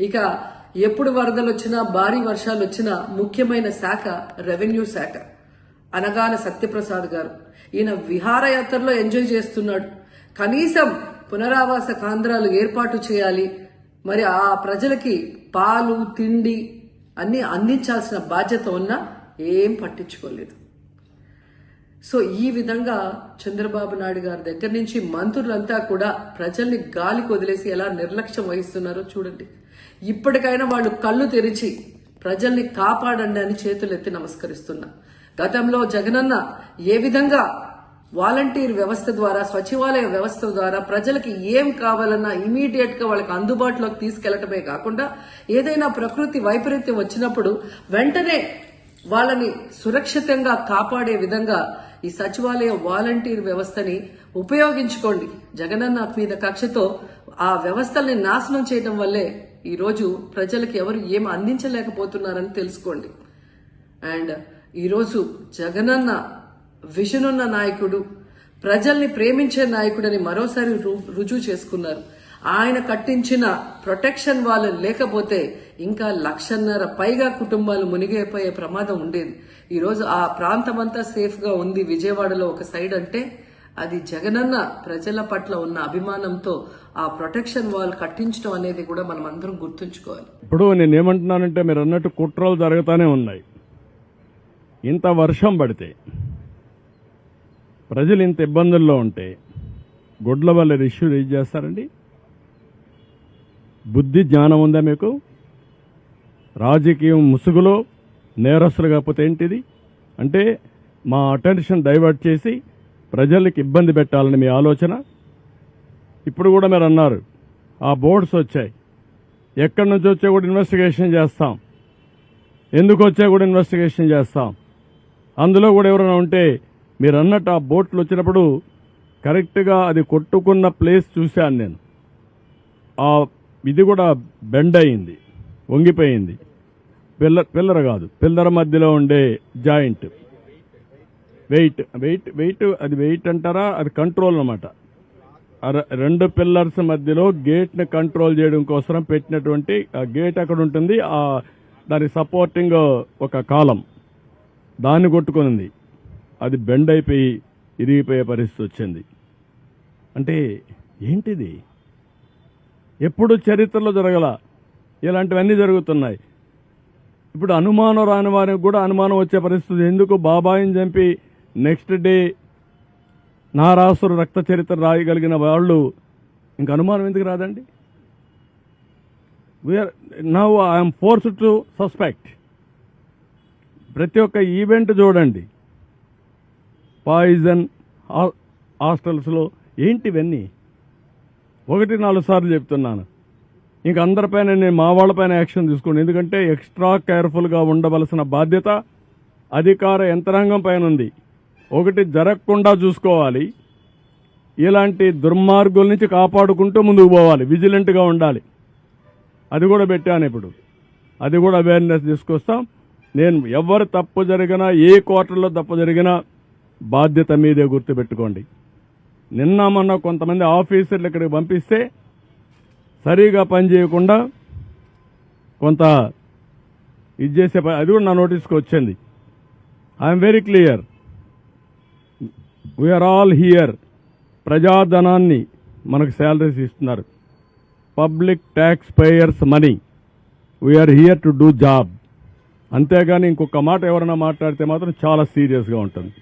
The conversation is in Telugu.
ఇక ఎప్పుడు వరదలు వచ్చినా భారీ వర్షాలు వచ్చినా ముఖ్యమైన శాఖ రెవెన్యూ శాఖ. అనగాన సత్యప్రసాద్ గారు ఈయన విహారయాత్రలో ఎంజాయ్ చేస్తున్నాడు. కనీసం పునరావాస కేంద్రాలు ఏర్పాటు చేయాలి. మరి ఆ ప్రజలకి పాలు తిండి అన్ని అందించాల్సిన బాధ్యత ఉన్నా ఏం పట్టించుకోలేదు. సో ఈ విధంగా చంద్రబాబు నాయుడు గారి దగ్గర నుంచి మంత్రులంతా కూడా ప్రజల్ని గాలికి వదిలేసి ఎలా నిర్లక్ష్యం వహిస్తున్నారో చూడండి. ఇప్పటికైనా వాళ్ళు కళ్ళు తెరిచి ప్రజల్ని కాపాడండి అని చేతులెత్తి నమస్కరిస్తున్నా. గతంలో జగనన్న ఏ విధంగా వాలంటీర్ వ్యవస్థ ద్వారా సచివాలయ వ్యవస్థ ద్వారా ప్రజలకి ఏం కావాలన్నా ఇమీడియట్గా వాళ్ళకి అందుబాటులోకి తీసుకెళ్ళటమే కాకుండా ఏదైనా ప్రకృతి వైపరీత్యం వచ్చినప్పుడు వెంటనే వాళ్ళని సురక్షితంగా కాపాడే విధంగా ఈ సచివాలయ వాలంటీర్ వ్యవస్థని ఉపయోగించుకోండి. జగనన్న మీద కక్షతో ఆ వ్యవస్థల్ని నాశనం చేయడం వల్లే ఈరోజు ప్రజలకు ఎవరు ఏం అందించలేకపోతున్నారని తెలుసుకోండి. అండ్ ఈరోజు జగనన్న విషనున్న నాయకుడు ప్రజల్ని ప్రేమించే నాయకుడని మరోసారి రు- రుజువు చేసుకున్నారు. ఆయన కట్టించిన ప్రొటెక్షన్ వాళ్ళు లేకపోతే ఇంకా లక్షన్నర పైగా కుటుంబాలు మునిగిపోయే ప్రమాదం ఉండేది. ఈరోజు ఆ ప్రాంతం అంతా ఉంది విజయవాడలో ఒక సైడ్ అంటే అది జగనన్న ప్రజల పట్ల ఉన్న అభిమానంతో ఆ ప్రొటెక్షన్ వాల్ కట్టించడం అనేది కూడా మనం అందరం గుర్తుంచుకోవాలి. ఇప్పుడు నేను ఏమంటున్నానంటే మీరు అన్నట్టు కుట్రలు జరుగుతూనే ఉన్నాయి. ఇంత వర్షం పడితే ప్రజలు ఇంత ఇబ్బందుల్లో ఉంటే గుడ్ల వల్ల ఇష్యూ రేజ్ చేస్తారండి? బుద్ధి జ్ఞానం ఉందా మీకు? రాజకీయం ముసుగులో నేరస్తులు కాకపోతే ఏంటిది? అంటే మా అటెన్షన్ డైవర్ట్ చేసి ప్రజలకు ఇబ్బంది పెట్టాలని మీ ఆలోచన? ఇప్పుడు కూడా మీరు అన్నారు ఆ బోర్డ్స్ వచ్చాయి. ఎక్కడి నుంచి వచ్చా కూడా ఇన్వెస్టిగేషన్ చేస్తాం. ఎందుకు వచ్చా కూడా ఇన్వెస్టిగేషన్ చేస్తాం. అందులో కూడా ఎవరైనా ఉంటే మీరు అన్నట్టు ఆ బోట్లు వచ్చినప్పుడు కరెక్ట్గా అది కొట్టుకున్న ప్లేస్ చూశాను నేను. ఆ ఇది కూడా బెండ్ అయింది వంగిపోయింది. పిల్లర్ పిల్లర కాదు పిల్లర మధ్యలో ఉండే జాయింట్. వెయిట్ వెయిట్ వెయిట్ అది వెయిట్ అంటారా? అది కంట్రోల్ అనమాట రెండు పిల్లర్స్ మధ్యలో గేట్ని కంట్రోల్ చేయడం కోసం పెట్టినటువంటి ఆ గేట్ అక్కడ ఉంటుంది ఆ దాని సపోర్టింగ్ ఒక కాలం. దాన్ని కొట్టుకునింది అది బెండ్ అయిపోయి ఇరిగిపోయే పరిస్థితి వచ్చింది. అంటే ఏంటిది? ఎప్పుడు చరిత్రలో జరగల ఇలాంటివన్నీ జరుగుతున్నాయి. ఇప్పుడు అనుమానం రాని వారికి కూడా అనుమానం వచ్చే పరిస్థితి. ఎందుకు బాబాయిని చంపి నెక్స్ట్ డే నారాసురు రక్త చరిత్ర రాయగలిగిన వాళ్ళు ఇంక అనుమానం ఎందుకు రాదండి? We're now I'm forced to suspect ప్రతి ఒక్క ఈవెంట్ చూడండి. పాయిజన్ హాస్టల్స్లో uh, ఏంటివన్నీ? ఒకటి నాలుగు సార్లు చెప్తున్నాను. ఇంక అందరిపైన నేను మా వాళ్ళపైన యాక్షన్ తీసుకోండి ఎందుకంటే ఎక్స్ట్రా కేర్ఫుల్గా ఉండవలసిన బాధ్యత అధికార యంత్రాంగం పైన ఉంది. ఒకటి జరగకుండా చూసుకోవాలి. ఇలాంటి దుర్మార్గుల నుంచి కాపాడుకుంటూ ముందుకు పోవాలి. విజిలెంట్గా ఉండాలి. అది కూడా పెట్టాను ఇప్పుడు. అది కూడా అవేర్నెస్ తీసుకొస్తాం. నేను ఎవరు తప్పు జరిగినా ఏ క్వార్టర్లో తప్పు జరిగినా బాధ్యత మీదే గుర్తుపెట్టుకోండి. నిన్న మొన్న కొంతమంది ఆఫీసర్లు ఇక్కడికి పంపిస్తే సరిగా పని చేయకుండా కొంత ఇది చేసే అది కూడా నా నోటీస్కి వచ్చింది. I'm very clear we're all here ప్రజాధనాన్ని మనకు శాలరీస్ ఇస్తున్నారు. Public tax payers money we're here to do job అంతేగాని ఇంకొక మాట ఎవరైనా మాట్లాడితే మాత్రం చాలా సీరియస్గా ఉంటుంది.